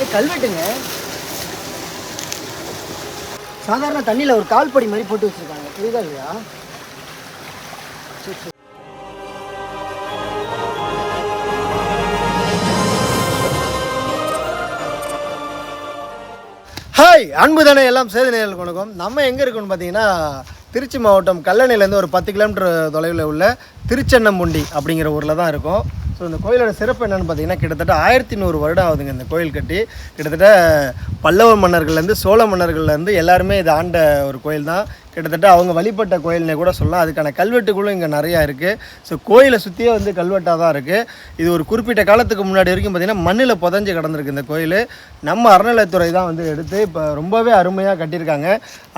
ஏ கல்வெட்டுங்க. சாதாரண தண்ணியில் ஒரு கால்படி மாதிரி போட்டு வச்சிருக்காங்க. புரியுதா இல்லையா? சரி, சரி. ஹாய் அன்புதானே எல்லாம் சேது நேயர்களுக்கு வணக்கம். நம்ம எங்கே இருக்கோம்னு பார்த்தீங்கன்னா திருச்சி மாவட்டம் கல்லணையிலேருந்து ஒரு பத்து கிலோமீட்டர் தொலைவில் உள்ள திருச்சென்னம்புண்டி அப்படிங்கிற ஊரில் தான் இருக்கும். ஸோ இந்த கோயிலோட சிறப்பு என்னென்னு பார்த்தீங்கன்னா கிட்டத்தட்ட ஆயிரத்தி நூறு வருடம் ஆகுதுங்க இந்த கோயில் கட்டி. கிட்டத்தட்ட பல்லவ மன்னர்கள்லேருந்து சோழ மன்னர்கள்லேருந்து எல்லாருமே இது ஆண்ட ஒரு கோயில் தான் கிட்டத்தட்ட அவங்க வழிபட்ட கோயில்னே கூட சொல்லலாம். அதுக்கான கல்வெட்டுகளும் இங்கே நிறையா இருக்குது ஸோ கோயிலை சுற்றியே வந்து கல்வெட்டாக தான் இருக்குது இது ஒரு குறிப்பிட்ட காலத்துக்கு முன்னாடி வரைக்கும் பார்த்திங்கன்னா மண்ணில் புதஞ்சு கிடந்திருக்கு இந்த கோயில். நம்ம அறநிலையத்துறை தான் வந்து எடுத்து இப்போ ரொம்பவே அருமையாக கட்டியிருக்காங்க.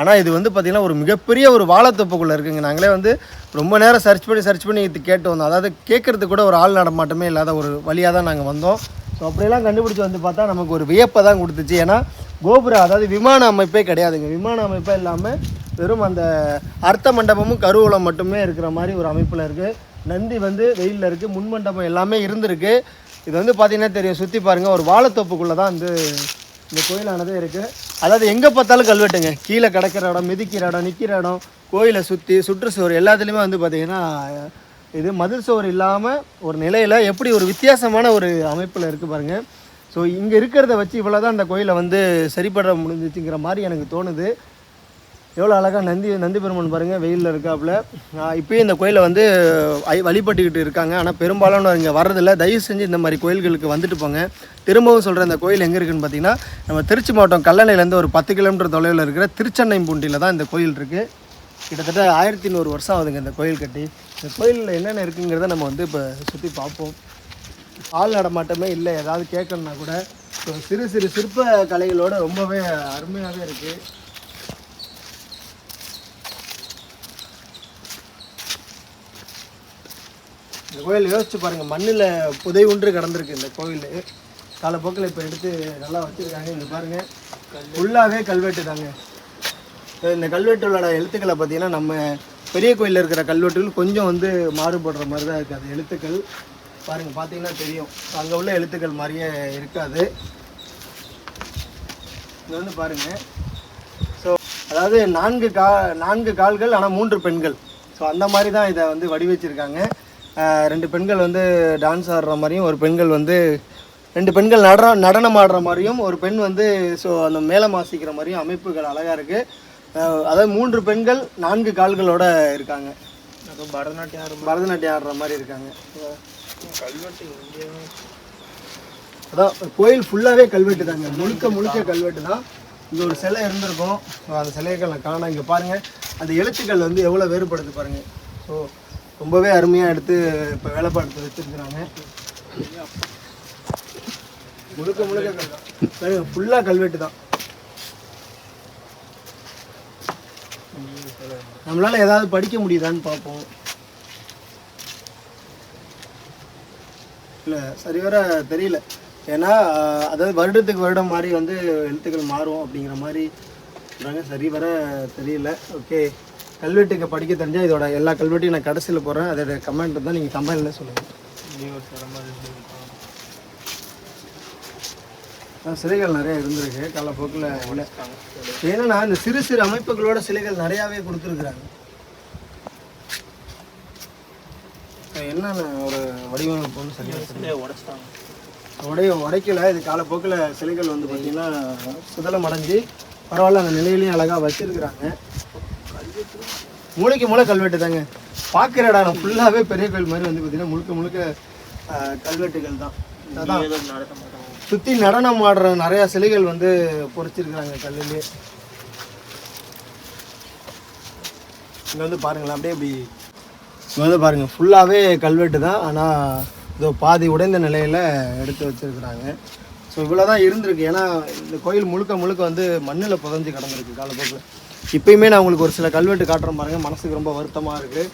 ஆனால் இது வந்து பார்த்திங்கன்னா ஒரு மிகப்பெரிய ஒரு வாழைத்தோப்புக்குள்ளே இருக்குங்க. நாங்களே வந்து ரொம்ப நேரம் சர்ச் பண்ணி சர்ச் பண்ணி இது கேட்டு வந்தோம். அதாவது கேட்குறதுக்கு கூட ஒரு ஆள் நடமாட்டமே இல்லாத ஒரு வழியாக தான் நாங்கள் வந்தோம். ஸோ அப்படியெல்லாம் கண்டுபிடிச்சி வந்து பார்த்தா நமக்கு ஒரு வியப்பை தான் கொடுத்துச்சு. ஏன்னா கோபுரம் அதாவது விமான அமைப்பே கிடையாதுங்க. விமான அமைப்பே இல்லாமல் வெறும் அந்த அர்த்த மண்டபமும் கருவூலம் மட்டுமே இருக்கிற மாதிரி ஒரு அமைப்பில் இருக்குது நந்தி வந்து வெயிலில் இருக்குது முன் மண்டபம் எல்லாமே இருந்திருக்கு. இது வந்து பார்த்தீங்கன்னா தெரியும் சுற்றி பாருங்கள் ஒரு வாழைத்தோப்புக்குள்ளே தான் வந்து இந்த கோயிலானது இருக்குது அதாவது எங்கே பார்த்தாலும் கல்வெட்டுங்க. கீழே கிடக்கிற இடம் மிதிக்கிற இடம் நிற்கிற இடம் கோயிலை சுற்றி சுற்றுச்சுவர் எல்லாத்துலேயுமே வந்து பார்த்திங்கன்னா இது மதில் சுவர் இல்லாமல் ஒரு நிலையில் எப்படி ஒரு வித்தியாசமான ஒரு அமைப்பில் இருக்குது பாருங்கள் ஸோ இங்கே இருக்கிறத வச்சு இவ்வளோ தான் அந்த கோயிலை வந்து சரிப்பட முடிஞ்சிச்சுங்கிற மாதிரி எனக்கு தோணுது. எவ்வளோ அழகாக நந்தி நந்தி பெருமான் பாருங்கள் வெயிலில் இருக்காப்புல. இப்போயும் இந்த கோயிலை வந்து வழிபட்டுக்கிட்டு இருக்காங்க. ஆனால் பெரும்பாலான இங்கே வர்றதில்ல. தயவு செஞ்சு இந்த மாதிரி கோயில்களுக்கு வந்துட்டு போங்க. திரும்பவும் சொல்கிற இந்த கோயில் எங்கே இருக்குன்னு பார்த்தீங்கன்னா நம்ம திருச்சி மாவட்டம் கல்லணையிலேருந்து ஒரு பத்து கிலோமீட்டர் தொலைவில் இருக்கிற திருச்சென்னைம்பூண்டியில் தான் இந்த கோயில் இருக்குது கிட்டத்தட்ட ஆயிரத்தி நூறு வருஷம் ஆகுதுங்க இந்த கோயில் கட்டி. இந்த கோயிலில் என்னென்ன இருக்குங்கிறத நம்ம வந்து இப்போ சுற்றி பார்ப்போம். ஆள் நடமாட்டமே இல்லை. ஏதாவது கேட்கணுன்னா கூட ஸோ சிறு சிறு சிற்ப கலைகளோட ரொம்பவே அருமையாகவே இருக்குது இந்த கோயில் யோசிச்சு பாருங்க மண்ணில் புதை ஒன்று கிடந்திருக்கு இந்த கோயில் காலப்போக்கில் இப்போ எடுத்து நல்லா வச்சுருக்காங்க இது பாருங்க. ஃபுல்லாகவே கல்வெட்டு தாங்க. இந்த கல்வெட்டுகளோட எழுத்துக்களை பார்த்தீங்கன்னா நம்ம பெரிய கோயிலில் இருக்கிற கல்வெட்டுகள் கொஞ்சம் வந்து மாறுபடுற மாதிரி தான் இருக்குது அது எழுத்துக்கள் பாருங்கள் பார்த்தீங்கன்னா தெரியும். அங்கே உள்ள எழுத்துக்கள் மாதிரியே இருக்காது. இது வந்து பாருங்கள் ஸோ அதாவது நான்கு கா நான்கு கால்கள் ஆனால் மூன்று பெண்கள். ஸோ அந்த மாதிரி தான் இதை வந்து வடிவச்சிருக்காங்க. ரெண்டு பெண்கள் வந்து டான்ஸ் ஆடுற மாதிரியும் ஒரு பெண்கள் வந்து ரெண்டு பெண்கள் நடன நடனம் ஆடுற மாதிரியும் ஒரு பெண் வந்து ஸோ அந்த மேளம் வாசிக்கிற மாதிரியும் அமைப்புகள் அழகாக இருக்குது அதாவது மூன்று பெண்கள் நான்கு கால்களோட இருக்காங்க. பரதநாட்டியம் பரதநாட்டியம் ஆடுற மாதிரி இருக்காங்க. அதான் கோயில் ஃபுல்லாகவே கல்வெட்டு தாங்க. முழுக்க முழுக்க கல்வெட்டு தான். இங்கே ஒரு சிலை இருந்திருக்கும். ஸோ அந்த சிலைகள் காண இங்கே பாருங்கள் அந்த எழுத்துக்கள் வந்து எவ்வளோ வேறுபடுது பாருங்கள் ஸோ ரொம்பவே அருமையாக எடுத்து இப்போ வேலைப்பாடு வச்சுருக்குறாங்க. முழுக்க முழுக்க ஃபுல்லாக கல்வெட்டு தான். நம்மளால் ஏதாவது படிக்க முடியுதான்னு பார்ப்போம். இல்லை சரிவர தெரியல. ஏன்னா அதாவது வருடத்துக்கு வருடம் மாதிரி வந்து எழுத்துக்கள் மாறும் அப்படிங்கிற மாதிரி சொல்கிறாங்க சரிவர தெரியல. ஓகே. கல்வெட்டுக்கு படிக்க தெரிஞ்சால் இதோட எல்லா கல்வெட்டையும் நான் கடைசியில் போடுறேன். அதோட கமெண்ட் தான் நீங்கள் கமெண்ட்ல சொல்லுங்கள் சிலைகள் நிறைய இருந்திருக்கு. காலப்போக்கில் இல்லை. ஏன்னா இந்த சிறு சிறு அமைப்புகளோட சிலைகள் நிறையாவே கொடுத்துருக்குறாங்க. என்னென்ன ஒரு வடிவமைப்புன்னு சிலையை உடைச்சிட்டாங்க. உடைய உடைக்கல. இது காலப்போக்கில் சிலைகள் வந்து பார்த்தீங்கன்னா சுதலம் அடைஞ்சு பரவாயில்ல அந்த நிலையிலையும் அழகாக வச்சிருக்கிறாங்க. மூளைக்கு மூளை கல்வெட்டு தாங்க பார்க்குற இடம் ஃபுல்லாகவே பெரிய கோயில் மாதிரி வந்து பார்த்தீங்கன்னா முழுக்க முழுக்க கல்வெட்டுகள் தான். அதான். சுற்றி நடனம் ஆடுற நிறையா சிலைகள் வந்து பொறிச்சிருக்கிறாங்க கல்லுலேயே. இங்கே வந்து பாருங்களேன் அப்படியே இப்படி. இங்கே வந்து பாருங்கள் ஃபுல்லாகவே கல்வெட்டு தான். ஆனால் இதோ பாதி உடைந்த நிலையில் எடுத்து வச்சிருக்கிறாங்க. ஸோ இவ்வளோ தான் இருந்திருக்கு. ஏன்னா இந்த கோயில் முழுக்க முழுக்க வந்து மண்ணில் புதஞ்சு கிடந்திருக்கு காலப்போக்கில். இப்பயுமே நான் உங்களுக்கு ஒரு சில கல்வெட்டு காட்டுறேன் பாருங்க. மனசுக்கு ரொம்ப வருத்தமாக இருக்குது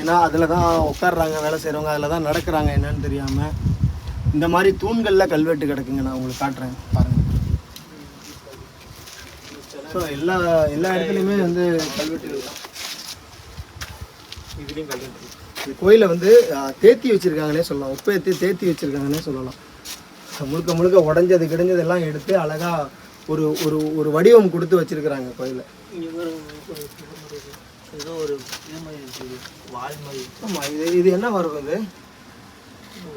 ஏன்னா அதில் தான் உட்காடுறாங்க வேலை செய்கிறவங்க அதில் தான் நடக்கிறாங்க என்னன்னு தெரியாமல் இந்த மாதிரி தூண்களில் கல்வெட்டு கிடக்குங்க நான் உங்களுக்கு காட்டுறேன் பாருங்கள் ஸோ எல்லா எல்லா இடத்துலையுமே வந்து கல்வெட்டுகள் தான் இதுலேயும் கல்வெட்டு கோயிலை வந்து தேத்தி வச்சிருக்காங்கன்னே சொல்லலாம். உப்பேத்தி தேத்தி வச்சிருக்காங்கன்னே சொல்லலாம். முழுக்க முழுக்க உடஞ்சது கிடைஞ்சது எல்லாம் எடுத்து அழகா ஒரு ஒரு ஒரு வடிவம் கொடுத்து வச்சிருக்கிறாங்க கோயிலை ஏதோ ஒரு இது மாதிரி இருக்குது வால் மாதிரி. இது இது என்ன வரும் இது?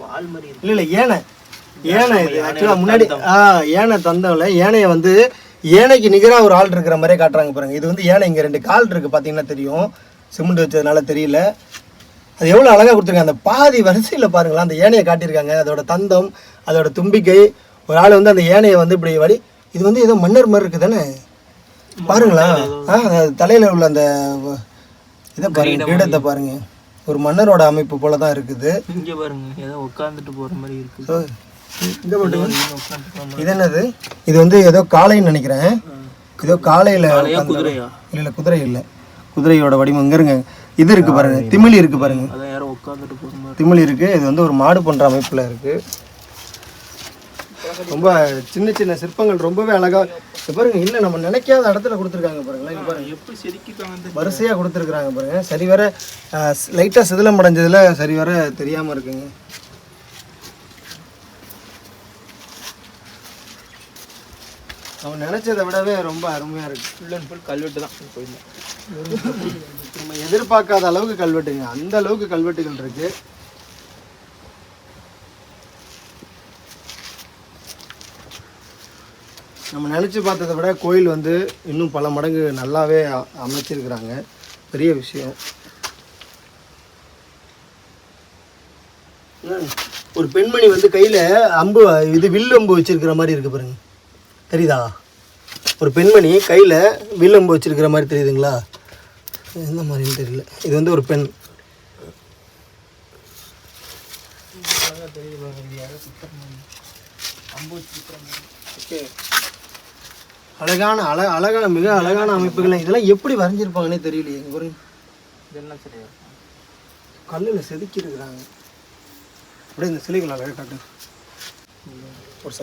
வால் மாதிரி இல்ல இல்ல ஏனை. ஏனை இது ஆக்சுவலா முன்னாடி ஆ ஏனை தந்தவங்கள ஏனையை வந்து ஏனைக்கு நிகரா ஒரு ஆள் இருக்கிற மாதிரியே காட்டுறாங்க பாருங்க. இது வந்து ஏனை இங்க ரெண்டு கால் இருக்கு. பாத்தீங்கன்னா தெரியும். சிமெண்ட் வச்சதுனால தெரியல. அது எவ்வளவு அழகா கொடுத்துருக்காங்க. அந்த பாதி வரிசையில பாருங்களேன். அந்த ஏனையை காட்டியிருக்காங்க. அதோட தந்தம் அதோட தும்பிக்கை. ஒரு ஆள் வந்து அந்த ஏனையை வந்து இப்படி வடி இது வந்து ஏதோ மன்னர் மாதிரி இருக்கு தானே பாருங்களா? ஆ தலையில உள்ள அந்த இதை பாருங்க கிரீடத்தை பாருங்க. ஒரு மன்னரோட அமைப்பு போல தான் இருக்குது. இங்கே பாருங்க ஏதோ உட்காந்துட்டு போகிற மாதிரி இருக்குது. இது என்னது? இது வந்து ஏதோ காளைன்னு நினைக்கிறேன். ஏதோ காளையில குதிரையா? இல்ல இல்ல குதிரை இல்ல. குதிரையோட வடிவம் இங்க இருங்க. இது இருக்கு பாருங்க திமிலி இருக்கு பாருங்க. திமிலி இருக்கு இது வந்து ஒரு மாடு பண்ற அமைப்புல இருக்கு. ரொம்ப சின்ன சின்ன சிற்பங்கள் ரொம்பவே அழகா பாருங்க இல்ல நம்ம நினைக்காத இடத்துல கொடுத்துருக்காங்க பாருங்களேன். பாருங்க. எப்படி செதுக்கிட்டாங்க வரிசையா கொடுத்துருக்காங்க பாருங்க. சரி வர லைட்டா சிதிலம் அடைஞ்சதுல சரி வர தெரியாம இருக்குங்க. அவன் நினைச்சதை விடவே ரொம்ப அருமையா இருக்கு. ஃபுல் அண்ட் ஃபுல் கல்வெட்டு தான். கோயில் நம்ம எதிர்பார்க்காத அளவுக்கு கல்வெட்டுங்க. அந்த அளவுக்கு கல்வெட்டுகள் இருக்கு. நம்ம நினச்சி பார்த்ததை விட கோயில் வந்து இன்னும் பல மடங்கு நல்லாவே அமைச்சிருக்கிறாங்க. பெரிய விஷயம். ஒரு பெண்மணி வந்து கையில் அம்பு இது வில் அம்பு வச்சிருக்கிற மாதிரி இருக்கு பாருங்க. தெரியுதா? ஒரு பெண்மணி கையில் வில் அம்பு வச்சிருக்கிற மாதிரி தெரியுதுங்களா? எந்த மாதிரின்னு தெரியல. இது வந்து ஒரு பெண். ஓகே. அழகான அழ அழகான மிக அழகான அமைப்புகள். இதெல்லாம் எப்படி வரைஞ்சிருப்பாங்கன்னே தெரியலையே இங்க பாருங்க இதெல்லாம் சரியா கல்லில் செதுக்கி இருக்கிறாங்க அப்படியே இந்த சிலைகள் அழகாக காட்டு. ஒரு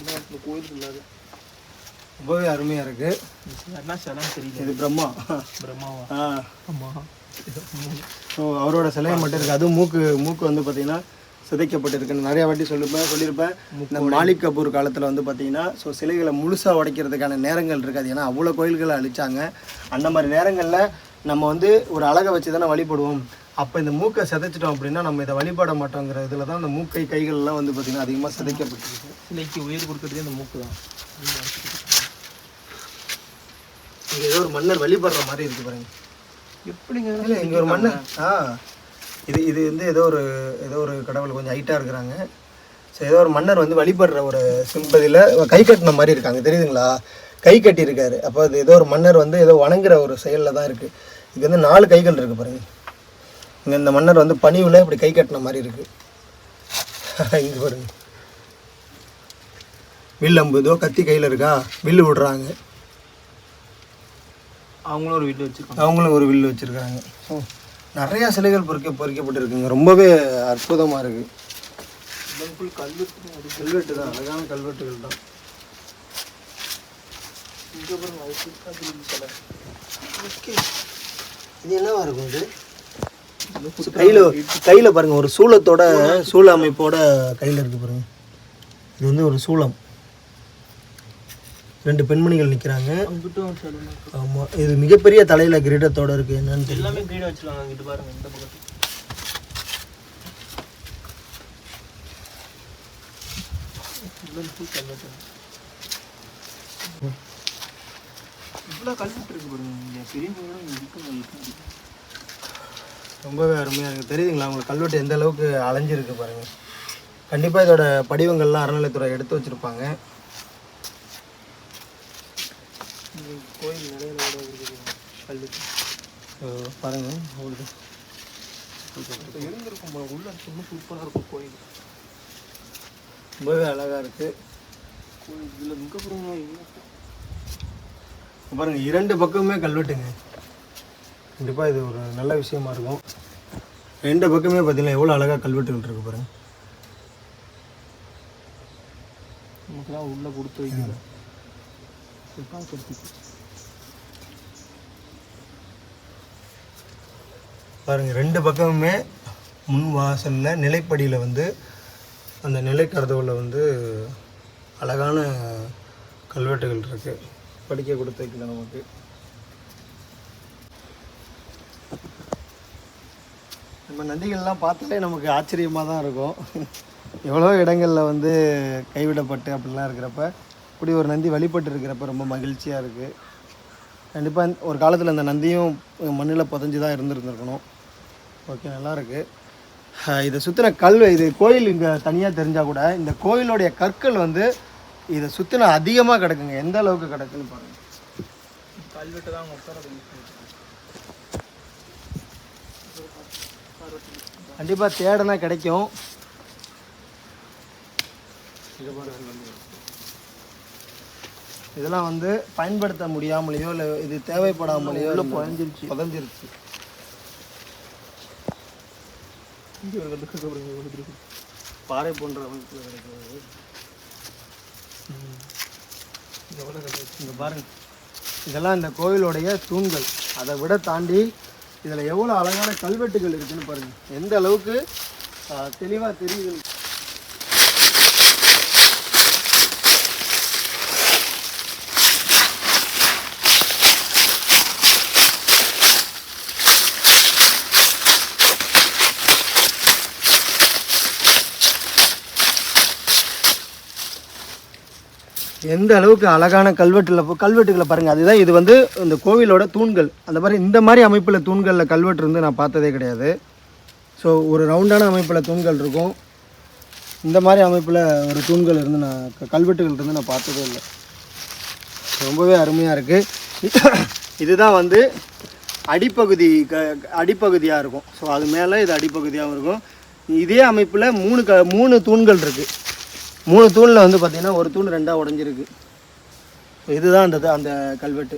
தான் இருக்குது கோயில் இல்லாத ரொம்பவே அருமையாக இருக்கு. என்ன சிலம் தெரியல. இது பிரம்மா. பிரம்மாவா? ஆ. ஆமா. ஸோ அவரோட சிலையை மட்டும் இருக்குது அதுவும் மூக்கு மூக்கு வந்து பார்த்தீங்கன்னா சிதைக்கப்பட்டிருக்குன்னு நிறைய வாட்டி சொல்லிருப்பேன் சொல்லியிருப்பேன் இந்த மாலிக் கபூர் காலத்தில் வந்து பார்த்தீங்கன்னா ஸோ சிலைகளை முழுசாக உடைக்கிறதுக்கான நேரங்கள் இருக்காது. ஏன்னா அவ்வளோ கோயில்களை அழிச்சாங்க. அந்த மாதிரி நேரங்களில் நம்ம வந்து ஒரு அழகை வச்சு தானே வழிபடுவோம். அப்போ இந்த மூக்கை சிதைச்சிட்டோம் அப்படின்னா நம்ம இதை வழிபட மாட்டோங்கிற இதில் தான் இந்த மூக்கை கைகள்லாம் வந்து பார்த்தீங்கன்னா அதிகமாக சிதைக்கப்பட்டிருக்கு. சிலைக்கு உயிர் கொடுக்கறதே அந்த மூக்கு தான். இங்கே ஏதோ ஒரு மன்னர் வழிபடுற மாதிரி இருக்கு பாருங்க. எப்படிங்க? இங்கே ஒரு மன்னர் ஆ. இது இது வந்து ஏதோ ஒரு ஏதோ ஒரு கடவுள் கொஞ்சம் ஹைட்டாக இருக்கிறாங்க. ஸோ ஏதோ ஒரு மன்னர் வந்து வழிபடுற ஒரு சிம்பதியில் கை கட்டின மாதிரி இருக்காங்க. தெரியுதுங்களா? கை கட்டியிருக்காரு. அப்போ அது ஏதோ ஒரு மன்னர் வந்து ஏதோ வணங்குற ஒரு செயலில் தான் இருக்குது இது வந்து நாலு கைகள் இருக்குது பாருங்க. இங்கே இந்த மன்னர் வந்து பணிவில் இப்படி கை கட்டின மாதிரி இருக்குது இங்கே பாருங்க. வில் அம்பு இதோ கத்தி கையில் இருக்கா? வில்லு விடுறாங்க. அவங்களும் ஒரு வீட்டில் வச்சிருக்காங்க. அவங்களும் ஒரு வில்லு வச்சுருக்காங்க. ஸோ நிறையா சிலைகள் பொறிக்க பொறிக்கப்பட்டிருக்குங்க. ரொம்பவே அற்புதமாக இருக்குது ஃபுல் கல்வெட்டு அது கல்வெட்டு தான் அழகான கல்வெட்டுகள் தான். இங்கே ஓகே இது என்னவா இருக்கும் இது? கையில் கையில் பாருங்கள் ஒரு சூளத்தோட சூள அமைப்போட கையில் இருக்குது பாருங்கள் இது வந்து ஒரு சூளம். ரெண்டு பெண்மணிகள் நிற்கிறாங்க. ஆமாம் இது மிகப்பெரிய தலையில் கிரீடத்தோட இருக்குது என்னன்னு தெரியல. எல்லாமே கிரீடம் வச்சிருக்காங்க அங்கிட்டு பாருங்க இந்த பக்கத்து ரொம்பவே அருமையாக இருக்குது தெரியுதுங்களா உங்களுக்கு கல்வெட்டு எந்த அளவுக்கு அலைஞ்சிருக்கு பாருங்கள் கண்டிப்பாக இதோட படிவங்கள்லாம் அறநிலைத்துறை எடுத்து வச்சுருப்பாங்க இங்க கோயில் நிறைய ஓட இருக்குது கல்வெட்டு பாருங்கள் அவ்வளோ இருந்திருக்கும் போல உள்ள இன்னும் சூப்பராக இருக்கும் கோயில் ரொம்பவே அழகாக இருக்குது கோயில் இதில் மிக அப்புறம் பாருங்க இரண்டு பக்கமுமே கல்வெட்டுங்க. கண்டிப்பாக இது ஒரு நல்ல விஷயமா இருக்கும். ரெண்டு பக்கமே பார்த்தீங்கன்னா எவ்வளோ அழகாக கல்வெட்டுகள் இருக்கு பாருங்க. நமக்குலாம் உள்ளே கொடுத்து வைக்கல பார்க்கறதுக்கு பாருங்கள் ரெண்டு பக்கமுமே முன் வாசலில் நிலைப்படியில் வந்து அந்த நிலைக்கடவுல வந்து அழகான கல்வெட்டுகள் இருக்குது படிக்க கொடுத்துருக்குது நமக்கு. நம்ம நதிகள்லாம் பார்த்தாலே நமக்கு ஆச்சரியமாக தான் இருக்கும். எவ்வளோ இடங்களில் வந்து கைவிடப்பட்டு அப்படிலாம் இருக்கிறப்ப இப்படி ஒரு நந்தி வழிபட்டு இருக்கிறப்ப ரொம்ப மகிழ்ச்சியாக இருக்குது கண்டிப்பாக ஒரு காலத்தில் இந்த நந்தியும் மண்ணில் புதஞ்சு தான் இருந்திருந்திருக்கணும். ஓகே நல்லா இருக்கு. அஹ் இதை சுற்றின கல் இது கோயில் இங்கே தனியாக தெரிஞ்சால் கூட இந்த கோயிலுடைய கற்கள் வந்து இதை சுற்றின அதிகமாக கிடக்குங்க. எந்த அளவுக்கு கிடக்குன்னு பாருங்கள் கல்வெட்டு தான் கண்டிப்பாக தேடனா கிடைக்கும். இதெல்லாம் வந்து பயன்படுத்த முடியாமலையோ இல்லை இது தேவைப்படாமலையோ இந்த- புதைஞ்சிருச்சு. புதைஞ்சிருச்சு. பாறை போன்ற அமைப்பில் கிடைக்கிறது. இங்கே பாருங்க. இதெல்லாம் இந்த கோயிலுடைய தூண்கள். அதை விட தாண்டி இதில் எவ்வளோ அழகான கல்வெட்டுகள் இருக்குன்னு பாருங்க. எந்த அளவுக்கு தெளிவாக தெரியுது. எந்த அளவுக்கு அழகான கல்வெட்டில் கல்வெட்டுகளை பாருங்கள் அதுதான் இது வந்து இந்த கோவிலோட தூண்கள். அந்த மாதிரி இந்த மாதிரி அமைப்பில் தூண்களில் கல்வெட்டு இருந்து நான் பார்த்ததே கிடையாது. ஸோ ஒரு ரவுண்டான அமைப்பில் தூண்கள் இருக்கும். இந்த மாதிரி அமைப்பில் ஒரு தூண்கள் இருந்து நான் க- கல்வெட்டுகள் இருந்து நான் பார்த்ததே இல்லை. ரொம்பவே அருமையாக இருக்குது இதுதான் வந்து அடிப்பகுதி க அடிப்பகுதியாக இருக்கும். ஸோ அது மேலே இது அடிப்பகுதியாகவும் இருக்கும். இதே அமைப்பில் மூணு க மூணு தூண்கள் இருக்குது மூணு தூணில் வந்து பார்த்திங்கன்னா ஒரு தூண் ரெண்டாக உடஞ்சிருக்கு. இதுதான் அந்த அந்த கல்வெட்டு.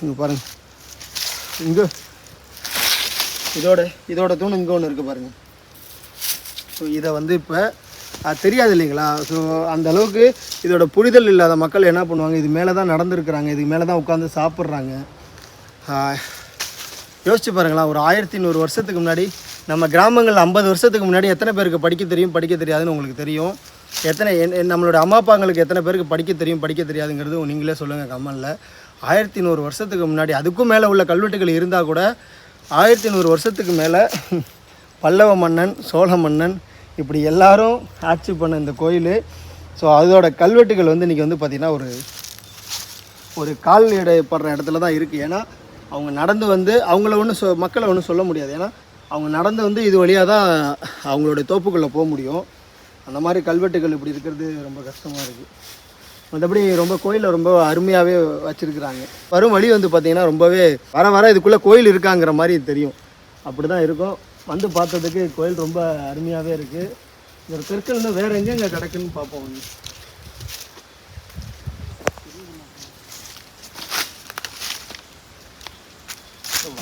இங்கே பாருங்கள் இங்கே. இதோட இதோட தூண் இங்கே ஒன்று இருக்குது பாருங்கள் ஸோ இதை வந்து இப்போ அது தெரியாது இல்லைங்களா? ஸோ அந்த அளவுக்கு இதோட புரிதல் இல்லாத மக்கள் என்ன பண்ணுவாங்க? இது மேலே தான் நடந்துருக்குறாங்க. இதுக்கு மேலே தான் உட்காந்து சாப்பிட்றாங்க. யோசிச்சு பாருங்களா ஒரு ஆயிரத்தி நூறு வருஷத்துக்கு முன்னாடி நம்ம கிராமங்களில் ஐம்பது வருஷத்துக்கு முன்னாடி எத்தனை பேருக்கு படிக்க தெரியும் படிக்க தெரியாதுன்னு உங்களுக்கு தெரியும்? எத்தனை என்- நம்மளோட அம்மா அப்பாங்களுக்கு எத்தனை பேருக்கு படிக்க தெரியும் படிக்க தெரியாதுங்கிறது நீங்களே சொல்லுங்கள் கம்மனில் ஆயிரத்தி நூறு வருஷத்துக்கு முன்னாடி அதுக்கும் மேலே உள்ள கல்வெட்டுகள் இருந்தால் கூட ஆயிரத்தி நூறு வருஷத்துக்கு மேலே பல்லவ மன்னன் சோழ மன்னன் இப்படி எல்லாரும் ஆட்சி பண்ண இந்த கோயில். ஸோ அதோட கல்வெட்டுகள் வந்து இன்றைக்கி வந்து பார்த்திங்கன்னா ஒரு ஒரு கால் இடப்படுற இடத்துல தான் இருக்குது ஏன்னா அவங்க நடந்து வந்து அவங்கள ஒன்றும் சொ மக்களை ஒன்றும் சொல்ல முடியாது. ஏன்னா அவங்க நடந்து வந்து இது வழியாக தான் அவங்களுடைய தோப்புக்குள்ளே போக முடியும். அந்த மாதிரி கல்வெட்டுகள் இப்படி இருக்கிறது ரொம்ப கஷ்டமாக இருக்குது மற்றபடி ரொம்ப கோயிலை ரொம்ப அருமையாகவே வச்சுருக்குறாங்க. வரும் வழி வந்து பார்த்திங்கன்னா ரொம்பவே வர வர இதுக்குள்ளே கோயில் இருக்காங்கிற மாதிரி தெரியும். அப்படி தான் இருக்கும். வந்து பார்த்ததுக்கு கோயில் ரொம்ப அருமையாகவே இருக்குது இந்த கற்கள் இன்னும் வேறு எங்கெங்கே கிடக்குன்னு பார்ப்போம். வந்து.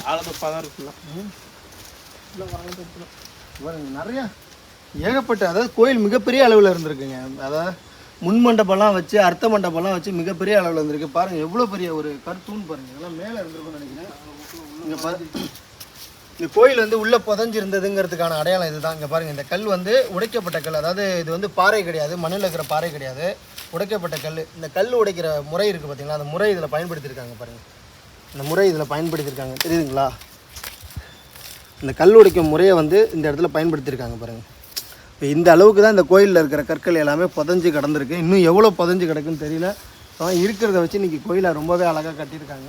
வாழை தொப்பா தான் இருக்குல்ல. பாருங்க, நிறைய ஏகப்பட்ட அதாவது கோயில் மிகப்பெரிய அளவில் இருந்திருக்குங்க. அதாவது முன் மண்டபம்லாம் வச்சு அர்த்த மண்டபம்லாம் வச்சு மிகப்பெரிய அளவில் இருந்திருக்கு. பாருங்கள் எவ்வளோ பெரிய ஒரு கருத்துன்னு பாருங்கள் இதெல்லாம் மேலே இருந்திருக்கும்னு நினைக்கிறேன். இங்கே பாரு. இந்த கோயில் வந்து உள்ளே புதஞ்சிருந்ததுங்கிறதுக்கான அடையாளம் இதுதான். இங்கே பாருங்கள் இந்த கல் வந்து உடைக்கப்பட்ட கல். அதாவது இது வந்து பாறை கிடையாது மண்ணில் இருக்கிற பாறை கிடையாது. உடைக்கப்பட்ட கல். இந்த கல் உடைக்கிற முறை இருக்குது பார்த்தீங்களா அந்த முறை இதில் பயன்படுத்தியிருக்காங்க பாருங்கள் இந்த முறை இதில் பயன்படுத்தியிருக்காங்க. தெரியுதுங்களா? இந்த கல் உடைக்கும் முறையை வந்து இந்த இடத்துல பயன்படுத்தியிருக்காங்க பாருங்கள் இப்போ இந்த அளவுக்கு தான் இந்த கோயிலில் இருக்கிற கற்கள் எல்லாமே புதஞ்சு கிடந்திருக்கு. இன்னும் எவ்வளோ புதஞ்சு கிடக்குன்னு தெரியல. ஆனால் இருக்கிறத வச்சு இன்றைக்கி கோயிலை ரொம்பவே அழகாக கட்டியிருக்காங்க.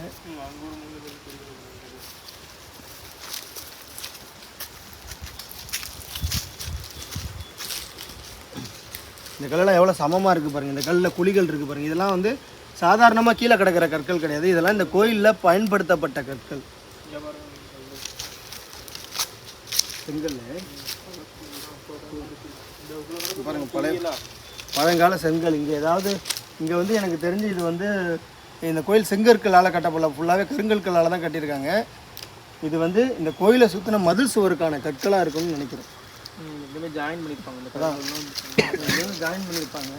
இந்த கல்லெல்லாம் எவ்வளோ சமமாக இருக்குது பாருங்கள் இந்த கல்லில் குழிகள் இருக்குது பாருங்கள் இதெல்லாம் வந்து சாதாரணமாக கீழே கிடக்கிற கற்கள் கிடையாது. இதெல்லாம் இந்த கோயிலில் பயன்படுத்தப்பட்ட கற்கள். செங்கல் பாருங்க பழைய பழங்கால செங்கல். இங்கே ஏதாவது இங்கே வந்து எனக்கு தெரிஞ்சு இது வந்து இந்த கோயில் செங்கற்களால் கட்டப்படல. ஃபுல்லாகவே கருங்கற்களால் தான் கட்டியிருக்காங்க. இது வந்து இந்த கோயிலை சுற்றின மதில் சுவருக்கான கற்களாக இருக்கும்னு நினைக்கிறேன். ம், இதுமே ஜாயின் பண்ணியிருப்பாங்க. இந்த. கல்வெல்லாம் ஜாயின் பண்ணியிருப்பாங்க.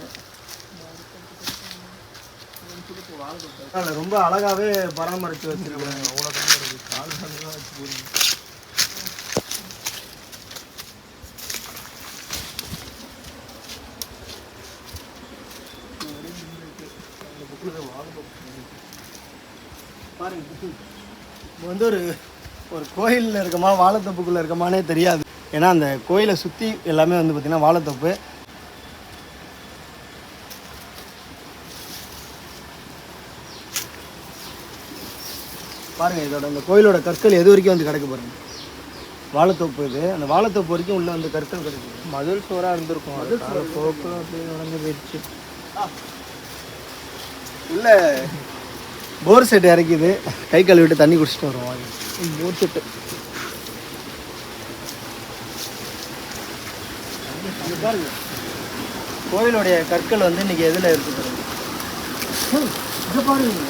ரொம்ப அழகாவே பராமரித்து வச்சிருக்காங்க அவ்வளோ கால் வச்சு போடுங்க பாருங்க இப்போ வந்து ஒரு ஒரு கோயிலில் இருக்கமா வாழைத்தோப்புக்குள்ளே இருக்கமானே தெரியாது. ஏன்னா அந்த கோயிலை சுற்றி எல்லாமே வந்து பார்த்திங்கன்னா வாழைத்தோப்பு. பாருங்க இதோட இந்த கோயிலோட கற்கள் எது வரைக்கும் வந்து கிடக்கு பாருங்க வாழைத்தோப்பு இது. அந்த வாழைத்தோப்பு வரைக்கும் உள்ள வந்து கற்கள் கிடக்கு. மதில் சோறாக இருந்திருக்கும். அது கால போக்கில் அப்படியே உடஞ்சு போயிடுச்சு உள்ள போர் செட் இறக்கிது. கை கழுவிட்டு தண்ணி குடிச்சிட்டு வருவோம். போர் செட்டு கோயிலுடைய கற்கள் வந்து இன்னைக்கு எதில் இருக்கு பாருங்க. ஹம், இங்க பாருங்க.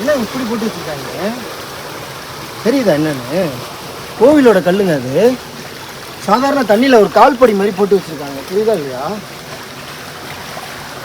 என்ன இப்படி போட்டு வச்சிருக்காங்க? தெரியுதா என்னன்னு? கோவிலோட கல்லுங்க அது. சாதாரண தண்ணியில் ஒரு கால்படி மாதிரி போட்டு வச்சிருக்காங்க. புரியுதா இல்லையா?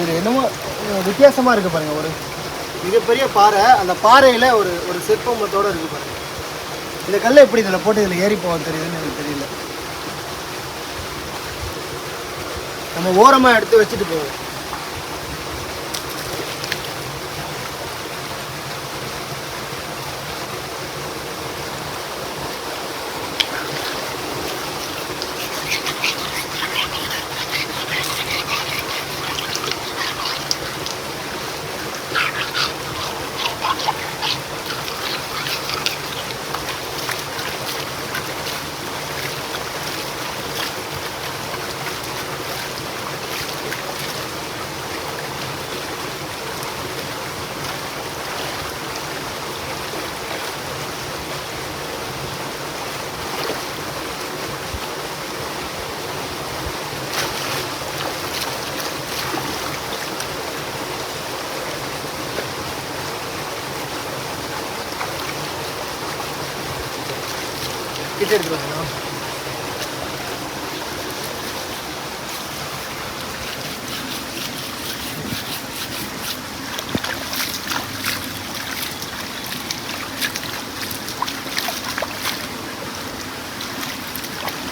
இது என்னமோ வித்தியாசமாக வித்தியாசமா இருக்கு பாருங்க ஒரு மிகப்பெரிய பாறை. அந்த பாறையில ஒரு ஒரு சிற்பமத்தோட இருக்கு பாருங்க. இந்த கல்லை எப்படி இதில் போட்டு இதில் ஏறி போக தெரியுதுன்னு எனக்கு தெரியல. நம்ம ஓரமா எடுத்து வச்சுட்டு போவோம்.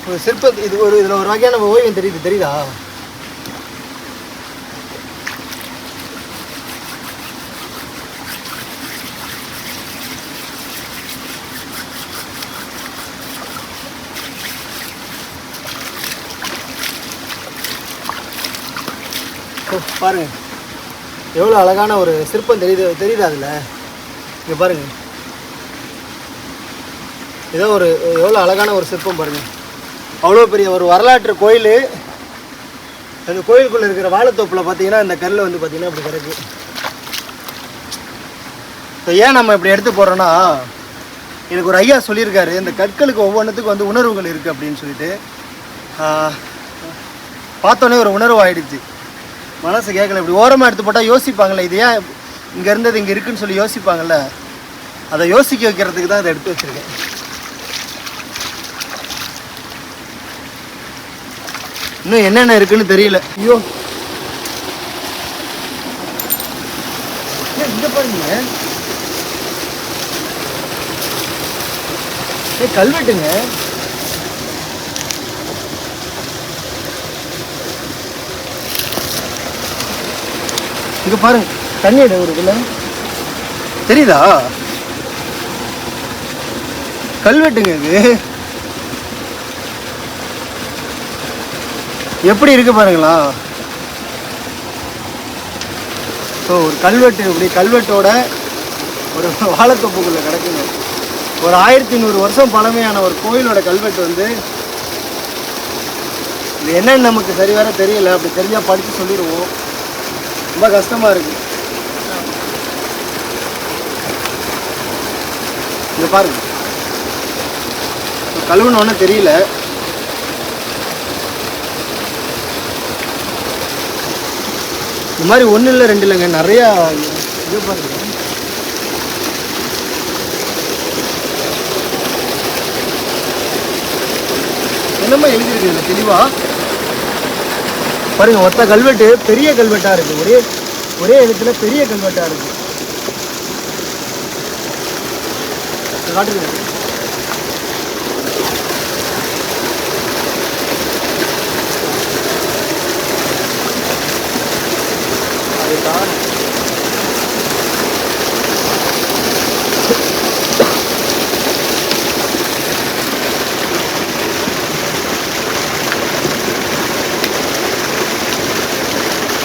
ஒரு சிற்ப இது ஒரு இதில் ஒரு வகையான ஓவியம் தெரியுது தெரியுதா? ஓ, பாருங்க. எவ்வளோ அழகான ஒரு சிற்பம் தெரியுது தெரியுதா அதில்? இங்கே பாருங்க. ஏதோ ஒரு எவ்வளோ அழகான ஒரு சிற்பம் பாருங்கள் அவ்வளோ பெரிய ஒரு வரலாற்று கோயில். அந்த கோயிலுக்குள்ளே இருக்கிற வாழைத்தோப்பில் பார்த்தீங்கன்னா இந்த கல் வந்து பார்த்தீங்கன்னா இப்படி கிடக்கு. இப்போ ஏன் நம்ம இப்படி எடுத்து போகிறோன்னா எனக்கு ஒரு ஐயா சொல்லியிருக்காரு இந்த கற்களுக்கு ஒவ்வொன்றுத்துக்கும் வந்து உணர்வுகள் இருக்குது அப்படின்னு சொல்லிட்டு. பார்த்தோன்னே ஒரு உணர்வு ஆயிடுச்சு. மனசு கேட்கல இப்படி ஓரமாக எடுத்து போட்டால் யோசிப்பாங்களே இது ஏன் இங்கே இருந்தது இங்கே இருக்குன்னு சொல்லி யோசிப்பாங்கல்ல. அதை யோசிக்க வைக்கிறதுக்கு தான் அதை எடுத்து வச்சுருக்கேன். இன்னும் என்னென்ன இருக்குன்னு தெரியல. ஐயோ. இந்த இங்க பாருங்க. ஏ கல்வெட்டுங்க. இங்க பாருங்க. தண்ணி இடம் இருக்குல்ல தெரியுதா? கல்வெட்டுங்க இது. எப்படி இருக்கு பாருங்களா? ஸோ ஒரு கல்வெட்டு இப்படி கல்வெட்டோட ஒரு வாழைத்தொப்புக்குள்ள கிடக்குங்க. ஒரு ஆயிரத்தி நூறு வருஷம் பழமையான ஒரு கோயிலோட கல்வெட்டு வந்து இது என்னன்னு நமக்கு சரி வர தெரியல அப்படி தெரிஞ்சால் படித்து சொல்லிடுவோம். ரொம்ப கஷ்டமாக இருக்குது இங்கே பாருங்க. கழுவுன ஒன்றும் தெரியல. இது மாதிரி ஒன்றும் இல்லை ரெண்டு இல்லைங்க. நிறையா இது பாருங்க. என்னமா எழுதிருக்கீங்க இதில்? தெளிவா? பாருங்க ஒத்த கல்வெட்டு பெரிய கல்வெட்டாக இருக்குது ஒரே ஒரே இடத்துல பெரிய கல்வெட்டாக இருக்குது காட்டுக்கு காட்டுங்க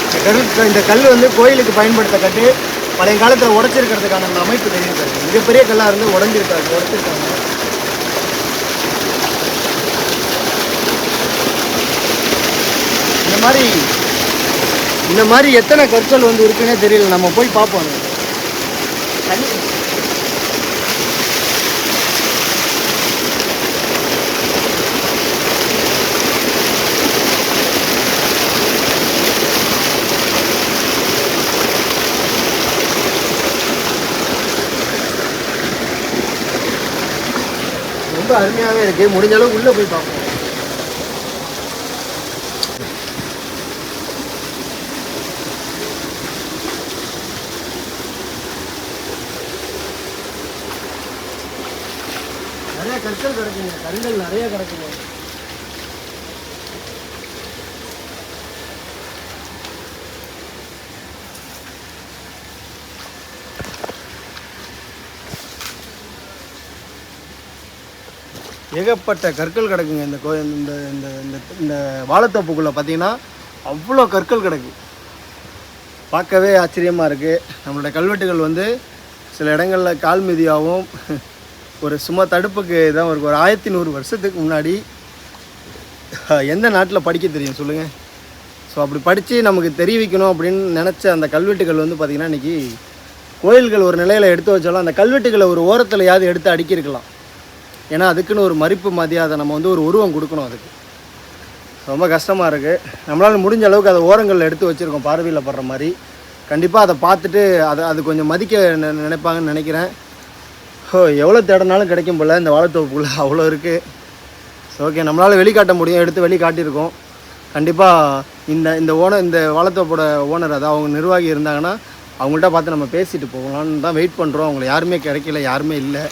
இந்த கல் இந்த கல் வந்து கோயிலுக்கு பயன்படுத்தப்பட்டு பழைய காலத்தில் உடைச்சிருக்கிறதுக்கான அந்த அமைப்பு தெரியுது மிகப்பெரிய கல்லாக இருந்து உடஞ்சிருக்காங்க உடைச்சிருக்காங்க. இந்த மாதிரி இந்த மாதிரி எத்தனை கற்கள் வந்து இருக்குன்னே தெரியல. நம்ம போய் பார்ப்போம். ரொம்ப அருமையாகவே இருக்கு. முடிஞ்ச அளவுக்கு உள்ளே போய் பார்ப்போம் நிறைய கற்கள் கிடக்குங்க கருங்கல் நிறைய கிடக்குங்க. ஏகப்பட்ட கற்கள் கிடக்குங்க. இந்த கோ இந்த இந்த இந்த இந்த வாழைத்தோப்புக்குள்ளே பார்த்தீங்கன்னா அவ்வளோ கற்கள் கிடக்கு. பார்க்கவே ஆச்சரியமாக இருக்குது நம்மளோட கல்வெட்டுகள் வந்து சில இடங்களில் கால் மிதியாகவும் ஒரு சும்மா தடுப்புக்கு தான் ஒரு ஒரு ஆயிரத்தி நூறு வருஷத்துக்கு முன்னாடி எந்த நாட்டில் படிக்க தெரியும் சொல்லுங்கள் ஸோ அப்படி படித்து நமக்கு தெரிவிக்கணும் அப்படின்னு நினச்ச அந்த கல்வெட்டுகள் வந்து பார்த்திங்கன்னா இன்றைக்கி கோயில்கள் ஒரு நிலையில் எடுத்து வச்சாலும் அந்த கல்வெட்டுகளை ஒரு ஓரத்தில் யாவது எடுத்து அடுக்கியிருக்கலாம். ஏன்னா அதுக்குன்னு ஒரு மதிப்பு மரியாதை நம்ம வந்து ஒரு உருவம் கொடுக்கணும் அதுக்கு. ரொம்ப கஷ்டமாக இருக்குது நம்மளால் முடிஞ்ச அளவுக்கு அதை ஓரங்களில் எடுத்து வச்சுருக்கோம் பார்வையில் படுற மாதிரி. கண்டிப்பாக அதை பார்த்துட்டு அதை அது கொஞ்சம் மதிக்க நினைப்பாங்கன்னு நினைக்கிறேன். ஓ எவ்வளோ தேடினாலும் கிடைக்கும் போல் இந்த வாழைத்தோப்புக்குள்ளே? அவ்வளோ இருக்குது ஸோ ஓகே நம்மளால் வெளிக்காட்ட முடியும். எடுத்து வெளிக்காட்டியிருக்கோம் கண்டிப்பாக இந்த இந்த ஓனர் இந்த வாழைத்தோப்போட ஓனர் அதாவது அவங்க நிர்வாகி இருந்தாங்கன்னா அவங்கள்ட்ட பார்த்து நம்ம பேசிட்டு போகலான்னு தான் வெயிட் பண்ணுறோம் அவங்களை யாருமே கிடைக்கல யாருமே இல்லை.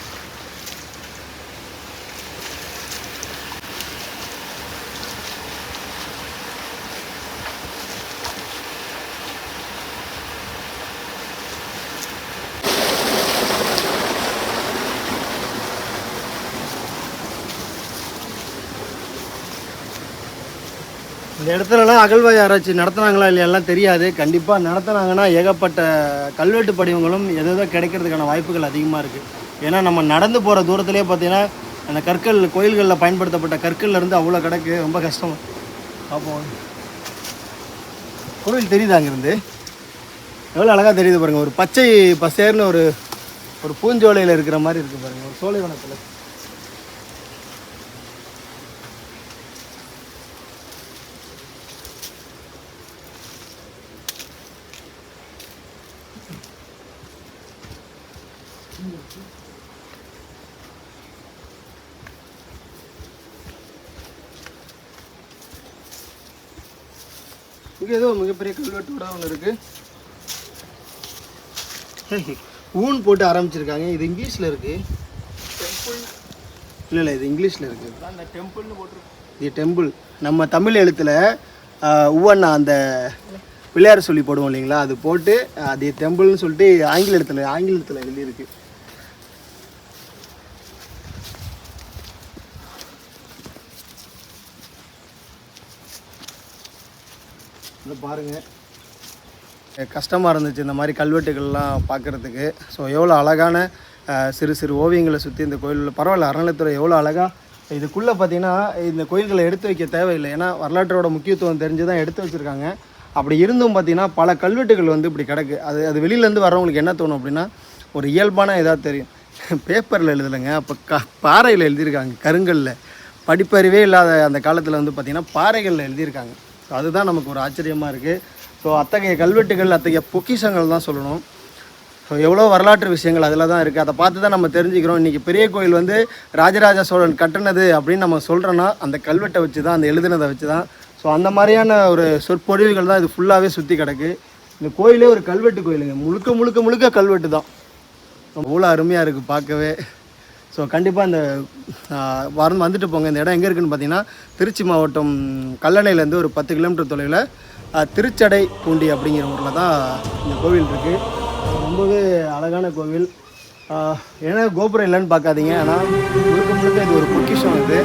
இந்த இடத்துலலாம் அகழ்வாய் ஆராய்ச்சி நடத்துனாங்களா இல்லையெல்லாம் தெரியாது. கண்டிப்பாக நடத்துனாங்கன்னா ஏகப்பட்ட கல்வெட்டு படிவங்களும் எதோ கிடைக்கிறதுக்கான வாய்ப்புகள் அதிகமாக இருக்குது ஏன்னா நம்ம நடந்து போகிற தூரத்துலேயே பார்த்தீங்கன்னா அந்த கற்கள் கோயில்களில் பயன்படுத்தப்பட்ட கற்களில் இருந்து அவ்வளோ கிடக்கு. ரொம்ப கஷ்டம். பார்ப்போம் கோவில் தெரியுது அங்கேருந்து? எவ்வளோ அழகாக தெரியுது பாருங்கள் ஒரு பச்சை பசேர்னு ஒரு ஒரு பூஞ்சோலையில் இருக்கிற மாதிரி இருக்குது பாருங்கள் ஒரு சோலைவனத்தில் இங்கே ஏதோ மிகப்பெரிய கல்வெட்டோட ஒன்று இருக்கு. ஊன் போட்டு ஆரம்பிச்சிருக்காங்க. இது இங்கிலீஷில் இருக்கு. இல்லை இல்லை இது இங்கிலீஷில் இருக்கு. அந்த டெம்பிள்னு போட்டிருக்கு. இது டெம்பிள் நம்ம தமிழ் எழுத்தில் உவண்ணா அந்த பிள்ளையார் சொல்லி போடுவோம் இல்லைங்களா? அது போட்டு அது டெம்பிள்னு சொல்லிட்டு ஆங்கில எழுத்துல ஆங்கிலத்தில் எழுதியிருக்கு. இதை பாருங்கள் கஷ்டமாக இருந்துச்சு இந்த மாதிரி கல்வெட்டுகள்லாம் பார்க்குறதுக்கு. ஸோ எவ்வளோ அழகான சிறு சிறு ஓவியங்களை சுற்றி இந்த கோயிலில் பரவாயில்ல அறநிலைத்துறை எவ்வளோ அழகாக இதுக்குள்ளே பார்த்தீங்கன்னா இந்த கோயில்களை எடுத்து வைக்க தேவையில்லை. ஏன்னா வரலாற்றோட முக்கியத்துவம் தெரிஞ்சு தான் எடுத்து வச்சுருக்காங்க. அப்படி இருந்தும் பார்த்தீங்கன்னா பல கல்வெட்டுகள் வந்து இப்படி கிடக்கு. அது அது வெளியிலேருந்து வரவங்களுக்கு என்ன தோணும் அப்படின்னா ஒரு இயல்பான இதாக தெரியும். பேப்பரில் எழுதலைங்க. அப்போ க பாறையில் எழுதியிருக்காங்க கருங்கல்ல. படிப்பறிவே இல்லாத அந்த காலத்தில் வந்து பார்த்திங்கன்னா பாறைகளில் எழுதியிருக்காங்க. அதுதான் நமக்கு ஒரு ஆச்சரியமாக இருக்குது ஸோ அத்தகைய கல்வெட்டுகள் அத்தகைய பொக்கிஷங்கள் தான் சொல்லணும். ஸோ எவ்வளோ வரலாற்று விஷயங்கள் அதில் தான் இருக்குது அதை பார்த்து தான் நம்ம தெரிஞ்சுக்கிறோம். இன்றைக்கி பெரிய கோயில் வந்து ராஜராஜ சோழன் கட்டினது அப்படின்னு நம்ம சொல்கிறோன்னா அந்த கல்வெட்டை வச்சு தான் அந்த எழுதுனதை வச்சு தான் ஸோ அந்த மாதிரியான ஒரு சொற்பொழிவுகள் தான் இது ஃபுல்லாகவே சுற்றி கிடக்கு. இந்த கோயிலே ஒரு கல்வெட்டு கோயிலுங்க. முழுக்க முழுக்க முழுக்க கல்வெட்டு தான். அவ்வளோ அருமையாக இருக்குது பார்க்கவே. ஸோ கண்டிப்பாக இந்த வரம் வந்துட்டு போங்க. இந்த இடம் எங்கே இருக்குதுன்னு பார்த்தீங்கன்னா திருச்சி மாவட்டம் கல்லணையிலேருந்து ஒரு பத்து கிலோமீட்டர் தொலைவில் திருச்சடை பூண்டி அப்படிங்கிற ஊரில் தான் இந்த கோவில் இருக்குது ரொம்பவே அழகான கோவில். ஏன்னா கோபுரம் இல்லைன்னு பார்க்காதீங்க ஆனால் முழுக்க முழுக்க இது ஒரு பொக்கிஷம் இது.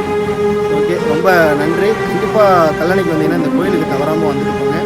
ஓகே ரொம்ப நன்றி. கண்டிப்பாக கல்லணைக்கு வந்தீங்கன்னா இந்த கோயிலுக்கு தவறாமல் வந்துட்டு போங்க.